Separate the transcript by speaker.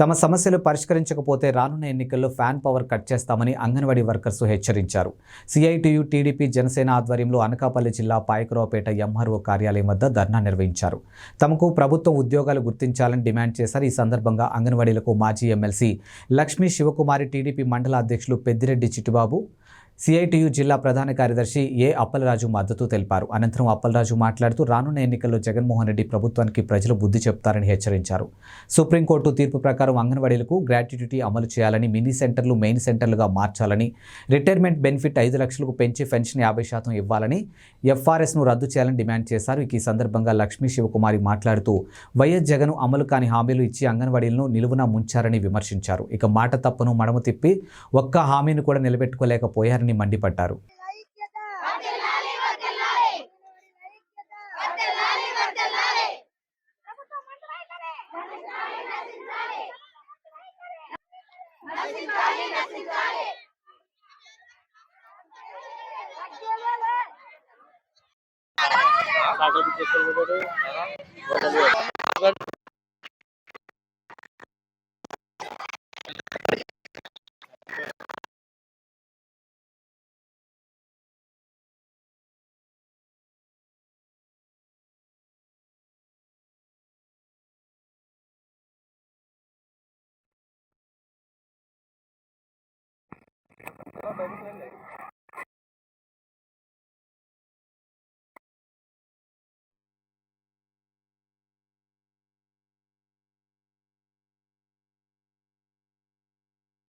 Speaker 1: తమ సమస్యలు పరిష్కరించకపోతే రానున్న ఎన్నికల్లో ఫ్యాన్ పవర్ కట్ చేస్తామని అంగన్వాడీ వర్కర్స్ హెచ్చరించారు. సిఐటియు టీడీపీ జనసేన ఆధ్వర్యంలో అనకాపల్లి జిల్లా పాయకరావుపేట ఎంఆర్ఓ కార్యాలయం వద్ద ధర్నా నిర్వహించారు. తమకు ప్రభుత్వం ఉద్యోగాలు గుర్తించాలని డిమాండ్ చేశారు. ఈ సందర్భంగా అంగన్వాడీలకు మాజీ ఎమ్మెల్సీ లక్ష్మీ శివకుమారి టీడీపీ మండల అధ్యక్షులు పెద్దిరెడ్డి చిట్టుబాబు సిఐటియు జిల్లా ప్రధాన కార్యదర్శి ఏ అప్పలరాజు మద్దతు తెలిపారు. అనంతరం అప్పలరాజు మాట్లాడుతూ రానున్న ఎన్నికల్లో జగన్మోహన్ రెడ్డి ప్రభుత్వానికి ప్రజలు బుద్ధి చెప్తారని హెచ్చరించారు. సుప్రీంకోర్టు తీర్పు ప్రకారం అంగన్వాడీలకు గ్రాట్యుటీ అమలు చేయాలని మినీ సెంటర్లు మెయిన్ సెంటర్లుగా మార్చాలని రిటైర్మెంట్ బెనిఫిట్ ఐదు లక్షలకు పెంచి పెన్షన్ యాభై శాతం ఇవ్వాలని ఎఫ్ఆర్ఎస్ను రద్దు చేయాలని డిమాండ్ చేశారు. ఈ సందర్భంగా లక్ష్మీ శివకుమారి మాట్లాడుతూ వైఎస్ జగన్ అమలు కాని హామీలు ఇచ్చి అంగన్వాడీలను నిలువున ముంచారని విమర్శించారు. ఇక మాట తప్పును మడమ తిప్పి ఒక్క హామీని కూడా నిలబెట్టుకోలేకపోయారని
Speaker 2: విషయాన్ని మండిపడ్డారు. 多謝 Miss Lily。